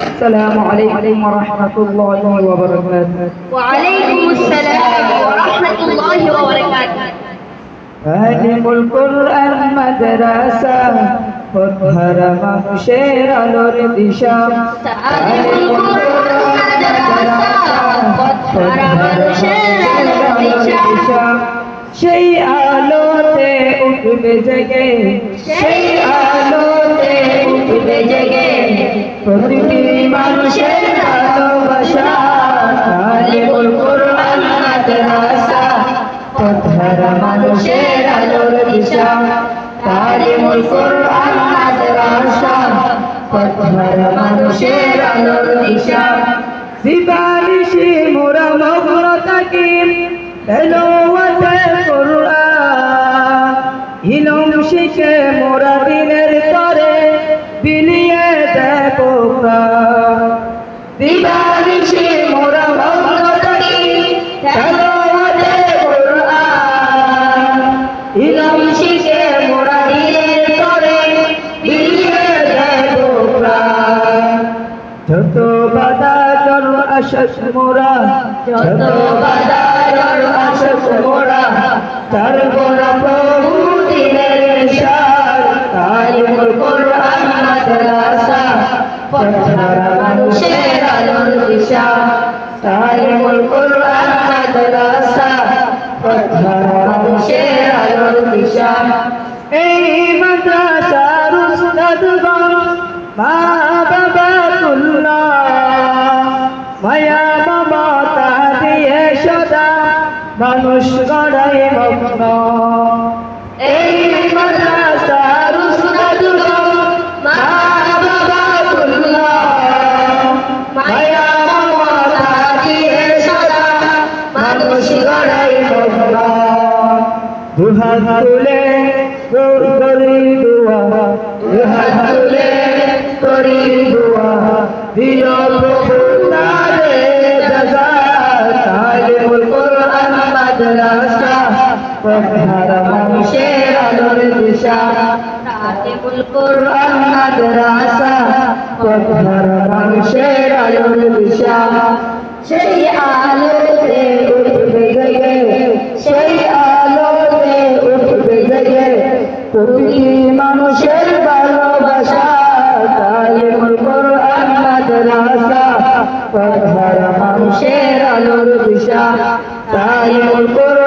السلام عليكم ورحمة الله وبركاته وعليكم السلام ورحمة الله وبركاته আলিম কোরআন মাদ্রাসা উদ্ধার মানুষের আলোর দিশা আলিমুল কোরআন মাদ্রাসা, পথহারা মানুষের আলোর দিশা। সেই আলোতে উঠবে জেগে সেই আলোতে দিশা তালিমুল কোরআন মাদ্রাসা পথহারা মানুষের আলোর দিশা। দিবানিশি মোরা মগ্ন থাকি তেলাওয়াতে কোরআন ইলম শিখে মোরা দিনের তরে বিলিয়ে দেখো প্রাণ। যত বাধা জল আশাস মোরা, যত বাধা জল আশাস মোরা, তার গোড়া প্রভু দিনের সার তালিমুল কোরআন মাদ্রাসা পথহারা মানুষের আলোর দিশা তালিমুল কোরআন মাদ্রাসা পথহারা মানুষের আলোর দিশা। এই মাদ্রাসার উস্তাদগণ মা মানুষ গড়াই মগ্ন এই মাদ্রাসার উস্তাদগণ মা বাবা মায়া মমতা দিয়ে সদা মানুষ গড়াই মগ্ন দুহাত তুলে করি দুয়া দুহাত তুলে করি দুয়া দিও প্রভু তারে জাযা তালিমুল পথহারা মানুষের আলোর দিশা। আলিমুল কোরআন মাদ্রাসা পথহারা মানুষের আলোর দিশা। সেই আলোতে উঠবে জেগে, সেই আলোতে উঠবে জেগে, প্রতিটি মানুষের ভালোবাসা। তালিমুল কোরআন মাদ্রাসা পথহারা মানুষের আলোর দিশা। তালিমুল কোরআন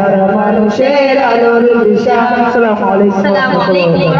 পথহারা মানুষের আলোর দিশা আসসালামু আলাইকুম।